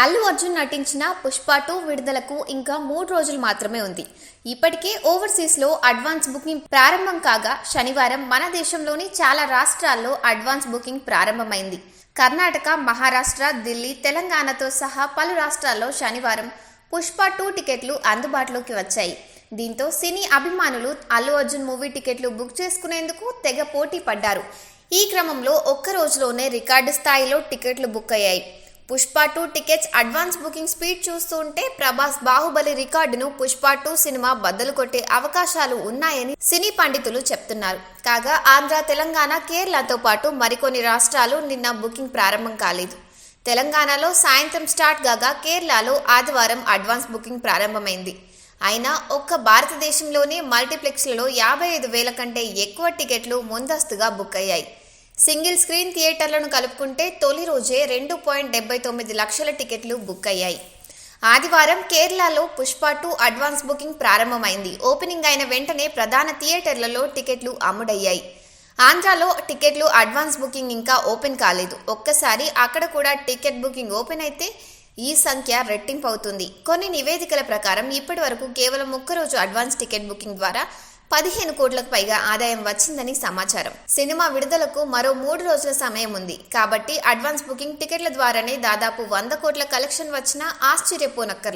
అల్లు అర్జున్ నటించిన పుష్ప టూ విడుదలకు ఇంకా మూడు రోజులు మాత్రమే ఉంది. ఇప్పటికే ఓవర్సీస్లో అడ్వాన్స్ బుకింగ్ ప్రారంభం కాగా శనివారం మన దేశంలోని చాలా రాష్ట్రాల్లో అడ్వాన్స్ బుకింగ్ ప్రారంభమైంది. కర్ణాటక మహారాష్ట్ర ఢిల్లీ తెలంగాణతో సహా పలు రాష్ట్రాల్లో శనివారం పుష్ప టూ టికెట్లు అందుబాటులోకి వచ్చాయి. దీంతో సినీ అభిమానులు అల్లు అర్జున్ మూవీ టికెట్లు బుక్ చేసుకునేందుకు తెగ పోటీ పడ్డారు. ఈ క్రమంలో ఒక్క రోజులోనే రికార్డు స్థాయిలో టికెట్లు బుక్ అయ్యాయి. Pushpa two tickets advance booking speed చూస్తుంటే ప్రభాస్ బాహుబలి రికార్డును పుష్ప టూ సినిమా బద్దలు కొట్టే అవకాశాలు ఉన్నాయని సినీ పండితులు చెప్తున్నారు. కాగా ఆంధ్ర తెలంగాణ కేరళతో పాటు మరికొన్ని రాష్ట్రాలు నిన్న బుకింగ్ ప్రారంభం కాలేదు. తెలంగాణలో సాయంత్రం స్టార్ట్ కాగా కేరళలో ఆదివారం అడ్వాన్స్ బుకింగ్ ప్రారంభమైంది. అయినా ఒక్క భారతదేశంలోనే మల్టీప్లెక్స్లలో యాభై ఐదు వేల కంటే ఎక్కువ టికెట్లు ముందస్తుగా బుక్ అయ్యాయి. సింగిల్ స్క్రీన్ థియేటర్లను కలుపుకుంటే తొలి రోజే రెండు పాయింట్ డెబ్బై తొమ్మిది లక్షల టికెట్లు బుక్ అయ్యాయి. ఆదివారం కేరళలో పుష్ప టూ అడ్వాన్స్ బుకింగ్ ప్రారంభమైంది. ఓపెనింగ్ అయిన వెంటనే ప్రధాన థియేటర్లలో టికెట్లు అమ్ముడయ్యాయి. ఆంధ్రాలో టికెట్లు అడ్వాన్స్ బుకింగ్ ఇంకా ఓపెన్ కాలేదు. ఒక్కసారి అక్కడ కూడా టికెట్ బుకింగ్ ఓపెన్ అయితే ఈ సంఖ్య రెట్టింపు అవుతుంది కొన్ని నివేదికల ప్రకారం ఇప్పటి వరకు కేవలం ఒక్కరోజు అడ్వాన్స్ టికెట్ బుకింగ్ ద్వారా పదిహేను కోట్లకు పైగా ఆదాయం వచ్చిందని సమాచారం. సినిమా విడుదలకు మరో మూడు రోజుల సమయం ఉంది. కాబట్టి అడ్వాన్స్ బుకింగ్ టికెట్ల ద్వారానే దాదాపు వంద కోట్ల కలెక్షన్ వచ్చినా ఆశ్చర్యపోనక్కర్లేదు.